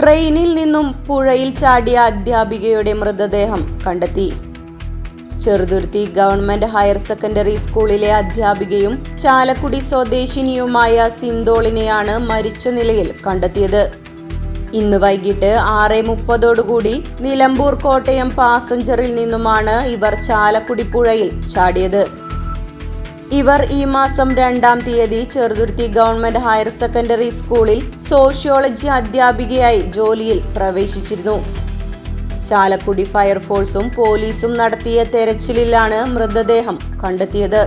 ട്രെയിനിൽ നിന്നും പുഴയിൽ ചാടിയ അധ്യാപികയുടെ മൃതദേഹം കണ്ടെത്തി. ചെറുതുരുത്തി ഗവൺമെന്റ് ഹയർ സെക്കൻഡറി സ്കൂളിലെ അധ്യാപികയും ചാലക്കുടി സ്വദേശിനിയുമായ സിന്തോളിനെയാണ് മരിച്ച നിലയിൽ കണ്ടെത്തിയത്. ഇന്ന് വൈകിട്ട് ആറ് മുപ്പതോടുകൂടി നിലമ്പൂർ കോട്ടയം പാസഞ്ചറിൽ നിന്നുമാണ് ഇവർ ചാലക്കുടി പുഴയിൽ ചാടിയത്. ഇവർ ഈ മാസം രണ്ടാം തീയതി ചെറുതുരുത്തി ഗവൺമെന്റ് ഹയർ സെക്കൻഡറി സ്കൂളിൽ സോഷ്യോളജി അധ്യാപികയായി ജോലിയിൽ പ്രവേശിച്ചിരുന്നു. ചാലക്കുടി ഫയർഫോഴ്സും പോലീസും നടത്തിയ തെരച്ചിലിലാണ് മൃതദേഹം കണ്ടെത്തിയത്.